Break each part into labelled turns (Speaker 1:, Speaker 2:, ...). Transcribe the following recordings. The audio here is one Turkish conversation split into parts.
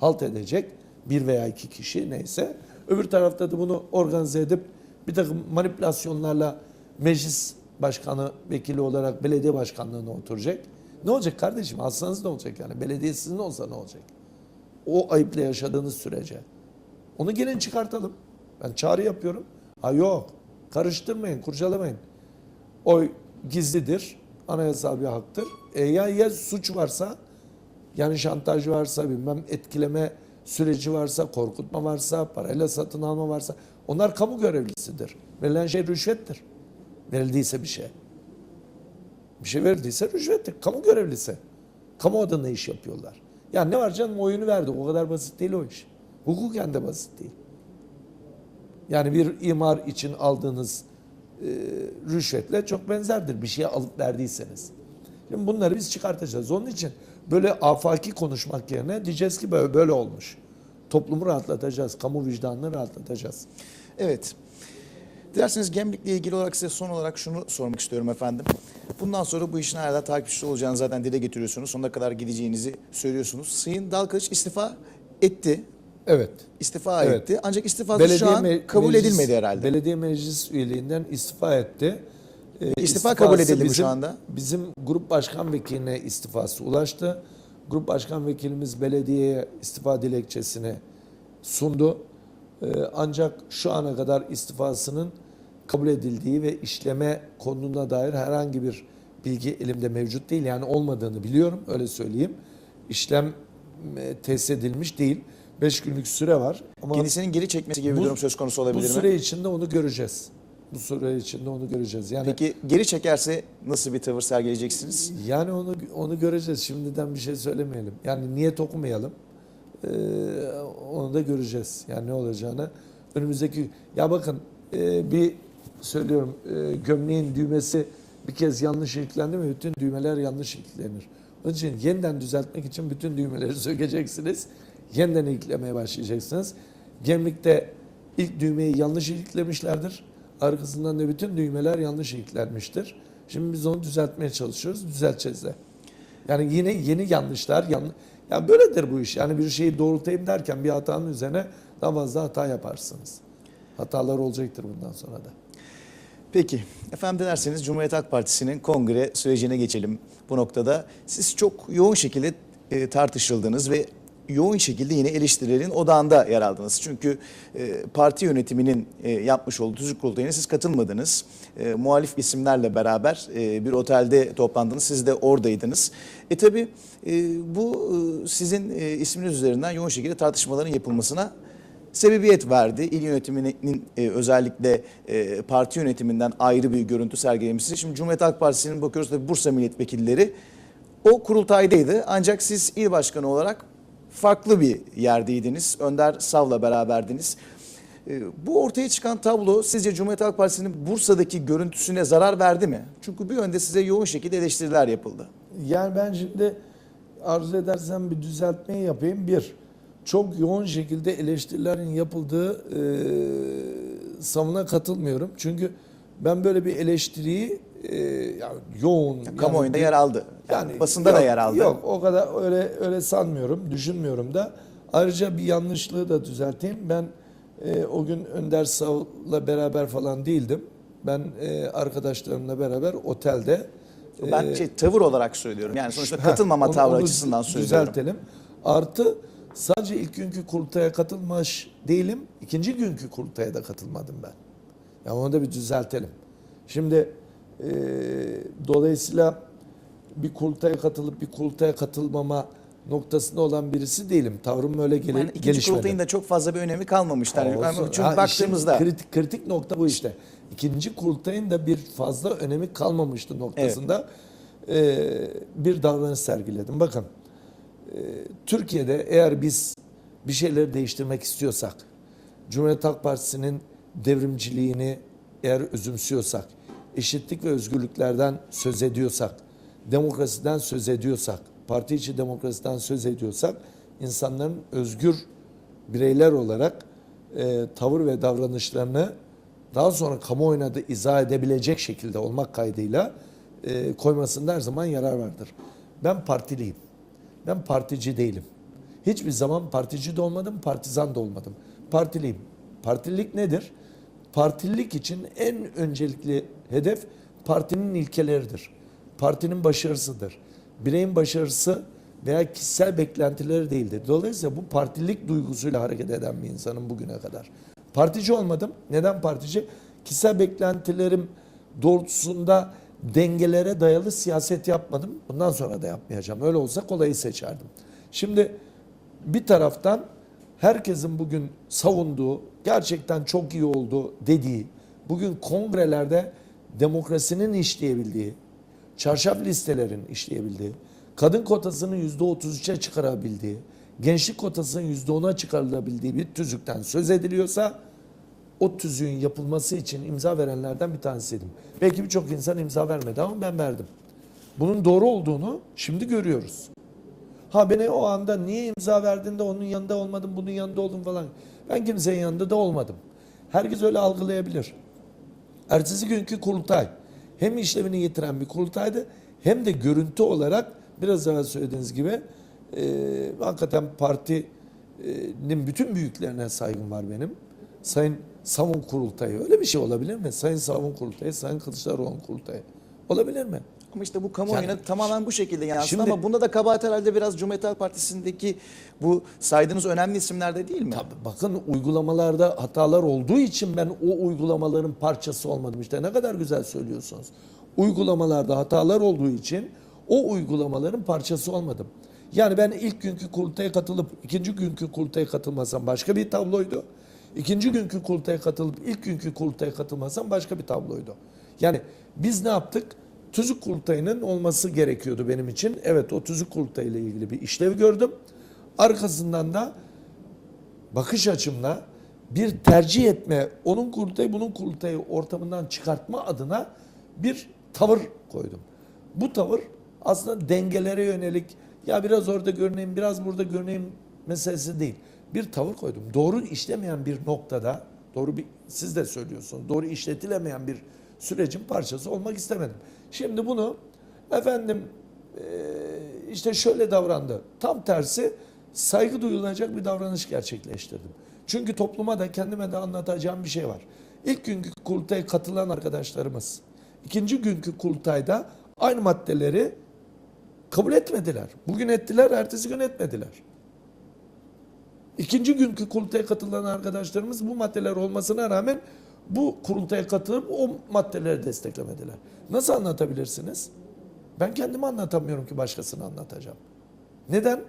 Speaker 1: halt edecek bir veya iki kişi neyse. Öbür tarafta da bunu organize edip bir takım manipülasyonlarla meclis başkanı vekili olarak belediye başkanlığına oturacak. Ne olacak kardeşim? Alsanız ne olacak yani? Belediye sizin olsa ne olacak? O ayıpla yaşadığınız sürece. Onu gelin çıkartalım. Ben çağrı yapıyorum. Ha yok. Karıştırmayın, kurcalamayın. Oy gizlidir. Anayasal bir haktır. E ya, ya suç varsa yani şantaj varsa bilmem etkileme süreci varsa, korkutma varsa, parayla satın alma varsa onlar kamu görevlisidir. Verilen şey rüşvettir. Verildiyse bir şey. Bir şey verildiyse rüşvettir. Kamu görevlisi. Kamu adına iş yapıyorlar. Ya ne var canım oyunu verdi. O kadar basit değil o iş. Hukuken de basit değil. Yani bir imar için aldığınız e, rüşvetle çok benzerdir bir şeye alıp verdiyseniz. Şimdi bunları biz çıkartacağız. Onun için böyle afaki konuşmak yerine diyeceğiz ki böyle, böyle olmuş. Toplumu rahatlatacağız, kamu vicdanını rahatlatacağız.
Speaker 2: Evet. Dilerseniz Gemlik'le ilgili olarak size son olarak şunu sormak istiyorum efendim. Bundan sonra bu işin hala takipçisi olacağını zaten dile getiriyorsunuz. Sonuna kadar gideceğinizi söylüyorsunuz. Sayın Dalkılıç istifa etti.
Speaker 1: Evet.
Speaker 2: İstifa
Speaker 1: Evet.
Speaker 2: etti. Ancak istifası şu an kabul
Speaker 1: meclis-
Speaker 2: edilmedi herhalde.
Speaker 1: Belediye meclis üyeliğinden istifa etti. Ee,
Speaker 2: İstifa kabul edildi mi şu
Speaker 1: bizim-
Speaker 2: anda?
Speaker 1: Bizim grup başkan vekiline istifası ulaştı. Grup başkan vekilimiz belediyeye istifa dilekçesini sundu. Ee, ancak şu ana kadar istifasının kabul edildiği ve işleme konuna dair herhangi bir bilgi elimde mevcut değil. Yani olmadığını biliyorum öyle söyleyeyim. İşlem e, tesis edilmiş değil. 5 günlük süre var. Ama
Speaker 2: Kendisinin geri çekmesi gibi bir
Speaker 1: Bu-
Speaker 2: durum söz konusu
Speaker 1: bu
Speaker 2: olabilir mi?
Speaker 1: süre içinde onu göreceğiz. Bu süre içinde onu göreceğiz. Yani
Speaker 2: Peki geri çekerse nasıl bir tavır sergileyeceksiniz?
Speaker 1: yani onu onu göreceğiz. Şimdiden bir şey söylemeyelim. Yani niyet okumayalım. Ee, onu da göreceğiz. Yani ne olacağını önümüzdeki ya bakın e, bir söylüyorum e, gömleğin düğmesi bir kez yanlış yüklendi mi bütün düğmeler yanlış yüklenir. Onun için yeniden düzeltmek için bütün düğmeleri sökeceksiniz. Yeniden yüklemeye başlayacaksınız. Gemlikte ilk düğmeyi yanlış yüklemişlerdir. Arkasından da bütün düğmeler yanlış yüklenmiştir. Şimdi biz onu düzeltmeye çalışıyoruz. Düzelteceğiz de. Yani yine yeni yanlışlar, yan, ya böyledir bu iş. Yani bir şeyi doğrultayım derken bir hatanın üzerine daha fazla hata yaparsınız. Hatalar olacaktır bundan sonra da.
Speaker 2: Peki efendim dilerseniz Cumhuriyet Halk Partisi'nin kongre sürecine geçelim bu noktada. Siz çok yoğun şekilde e, tartışıldınız ve yoğun şekilde yine eleştirilerin odağında yer aldınız. Çünkü e, parti yönetiminin e, yapmış olduğu tüzük kurultayına siz katılmadınız. E, muhalif isimlerle beraber e, bir otelde toplandınız. Siz de oradaydınız. E tabi bu e, sizin e, isminiz üzerinden yoğun şekilde tartışmaların yapılmasına sebebiyet verdi. İl yönetiminin e, özellikle e, parti yönetiminden ayrı bir görüntü sergilemesi. Şimdi Cumhuriyet Halk Partisi'nin bakıyoruz tabii Bursa milletvekilleri o kurultaydaydı. Ancak siz il başkanı olarak farklı bir yerdeydiniz. Önder Sav'la beraberdiniz. E, bu ortaya çıkan tablo sizce Cumhuriyet Halk Partisi'nin Bursa'daki görüntüsüne zarar verdi mi? Çünkü bir yönde size yoğun şekilde eleştiriler yapıldı.
Speaker 1: Yani ben şimdi arzu edersem bir düzeltmeyi yapayım. Bir, çok yoğun şekilde eleştirilerin yapıldığı e, savına katılmıyorum. Çünkü ben böyle bir eleştiriyi e, yani yoğun...
Speaker 2: Kamuoyunda
Speaker 1: yani,
Speaker 2: yer aldı. Yani, basında da
Speaker 1: yok,
Speaker 2: yer aldı.
Speaker 1: Yok o kadar öyle öyle sanmıyorum, düşünmüyorum da. Ayrıca bir yanlışlığı da düzelteyim. Ben e, o gün Önder Sav'la beraber falan değildim. Ben e, arkadaşlarımla beraber otelde
Speaker 2: Ben
Speaker 1: e,
Speaker 2: şey, tavır olarak söylüyorum. Yani sonuçta
Speaker 1: Ha,
Speaker 2: katılmama
Speaker 1: onu-
Speaker 2: tavrı
Speaker 1: onu
Speaker 2: açısından söylüyorum.
Speaker 1: Düzeltelim. Artı sadece ilk günkü kurultaya katılmış değilim. ikinci günkü kurultaya da katılmadım ben. Yani onu da bir düzeltelim. Şimdi e, dolayısıyla bir kurultaya katılıp bir kurultaya katılmama noktasında olan birisi değilim. Tavrım öyle gele,
Speaker 2: Yani ikinci
Speaker 1: gelişmedi.
Speaker 2: kurultayın da çok fazla bir önemi kalmamıştır. Yani
Speaker 1: Olsun.
Speaker 2: çünkü
Speaker 1: Ha,
Speaker 2: baktığımızda
Speaker 1: kritik, kritik nokta bu işte. İkinci kurultayın da bir fazla önemi kalmamıştı noktasında e, bir davranış sergiledim. Bakın e, Türkiye'de eğer biz bir şeyleri değiştirmek istiyorsak, Cumhuriyet Halk Partisi'nin devrimciliğini eğer özümsüyorsak, eşitlik ve özgürlüklerden söz ediyorsak, demokrasiden söz ediyorsak, parti içi demokrasiden söz ediyorsak, insanların özgür bireyler olarak e, tavır ve davranışlarını daha sonra kamuoyuna da izah edebilecek şekilde olmak kaydıyla e, koymasında her zaman yarar vardır. Ben partiliyim. Ben partici değilim. Hiçbir zaman partici de olmadım, partizan da olmadım. Partiliyim. Partililik nedir? Partililik için en öncelikli hedef partinin ilkeleridir. Partinin başarısıdır. Bireyin başarısı veya kişisel beklentileri değildir. Dolayısıyla bu partilik duygusuyla hareket eden bir insanım bugüne kadar. Partici olmadım. Neden partici? Kişisel beklentilerim doğrultusunda dengelere dayalı siyaset yapmadım. Bundan sonra da yapmayacağım. Öyle olsa kolayı seçerdim. Şimdi bir taraftan herkesin bugün savunduğu, gerçekten çok iyi oldu dediği, bugün kongrelerde demokrasinin işleyebildiği, çarşaf listelerin işleyebildiği, kadın kotasını yüzde 33'e çıkarabildiği, gençlik kotasının yüzde 10'a çıkarılabildiği bir tüzükten söz ediliyorsa o tüzüğün yapılması için imza verenlerden bir tanesiydim. Belki birçok insan imza vermedi ama ben verdim. Bunun doğru olduğunu şimdi görüyoruz. Ha beni o anda niye imza verdin de onun yanında olmadım, bunun yanında oldum falan. Ben kimsenin yanında da olmadım. Herkes öyle algılayabilir. Ertesi günkü kurultay hem işlevini yitiren bir kurultaydı hem de görüntü olarak biraz evvel söylediğiniz gibi e, hakikaten partinin bütün büyüklerine saygım var benim. Sayın Savun Kurultayı öyle bir şey olabilir mi? Sayın Savun Kurultayı, Sayın Kılıçdaroğlu Kurultayı olabilir mi?
Speaker 2: Ama işte bu kamuoyuna
Speaker 1: Yani-
Speaker 2: tamamen bu şekilde yansıdı
Speaker 1: Şimdi-
Speaker 2: ama bunda da kabahat herhalde biraz Cumhuriyet Halk Partisi'ndeki bu saydığınız önemli isimlerde değil mi?
Speaker 1: Tabii bakın uygulamalarda hatalar olduğu için ben o uygulamaların parçası olmadım. İşte ne kadar güzel söylüyorsunuz. Uygulamalarda hatalar olduğu için o uygulamaların parçası olmadım. Yani ben ilk günkü kurultaya katılıp ikinci günkü kurultaya katılmasam başka bir tabloydu. İkinci günkü kurultaya katılıp ilk günkü kurultaya katılmasam başka bir tabloydu. Yani biz ne yaptık? Tüzük kurultayının olması gerekiyordu benim için. Evet o tüzük kurultayı ile ilgili bir işlev gördüm. Arkasından da bakış açımla bir tercih etme, onun kurultayı bunun kurultayı ortamından çıkartma adına bir tavır koydum. Bu tavır aslında dengelere yönelik ya biraz orada görüneyim, biraz burada görüneyim meselesi değil. Bir tavır koydum. Doğru işlemeyen bir noktada, doğru bir siz de söylüyorsunuz, doğru işletilemeyen bir sürecin parçası olmak istemedim. Şimdi bunu efendim eee, işte şöyle davrandı. Tam tersi saygı duyulacak bir davranış gerçekleştirdim. Çünkü topluma da kendime de anlatacağım bir şey var. İlk günkü kurultaya katılan arkadaşlarımız ikinci günkü kurultayda aynı maddeleri kabul etmediler. Bugün ettiler, ertesi gün etmediler. İkinci günkü kurultaya katılan arkadaşlarımız bu maddeler olmasına rağmen bu kurultaya katılıp o maddeleri desteklemediler. Nasıl anlatabilirsiniz? Ben kendimi anlatamıyorum ki başkasını anlatacağım. Neden?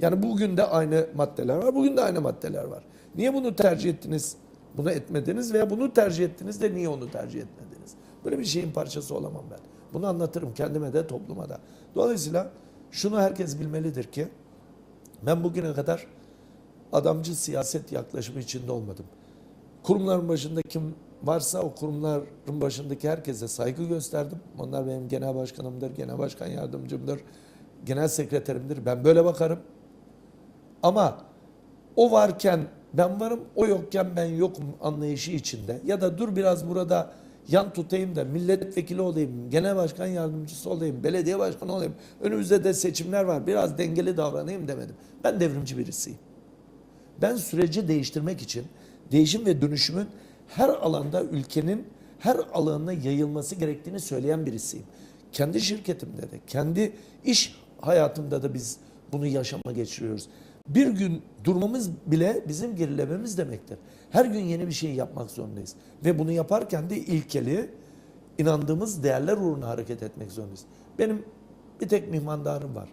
Speaker 1: Yani bugün de aynı maddeler var, bugün de aynı maddeler var. Niye bunu tercih ettiniz, bunu etmediniz veya bunu tercih ettiniz de niye onu tercih etmediniz? Böyle bir şeyin parçası olamam ben. Bunu anlatırım kendime de topluma da. Dolayısıyla şunu herkes bilmelidir ki ben bugüne kadar adamcı siyaset yaklaşımı içinde olmadım. Kurumların başında kim varsa o kurumların başındaki herkese saygı gösterdim. Onlar benim genel başkanımdır, genel başkan yardımcımdır, genel sekreterimdir. Ben böyle bakarım. Ama o varken ben varım, o yokken ben yokum anlayışı içinde. Ya da dur biraz burada yan tutayım da milletvekili olayım, genel başkan yardımcısı olayım, belediye başkanı olayım. Önümüzde de seçimler var, biraz dengeli davranayım demedim. Ben devrimci birisiyim. Ben süreci değiştirmek için değişim ve dönüşümün her alanda ülkenin her alanına yayılması gerektiğini söyleyen birisiyim. Kendi şirketimde de, kendi iş hayatımda da biz bunu yaşama geçiriyoruz. Bir gün durmamız bile bizim gerilememiz demektir. Her gün yeni bir şey yapmak zorundayız. Ve bunu yaparken de ilkeli, inandığımız değerler uğruna hareket etmek zorundayız. Benim bir tek mihmandarım var.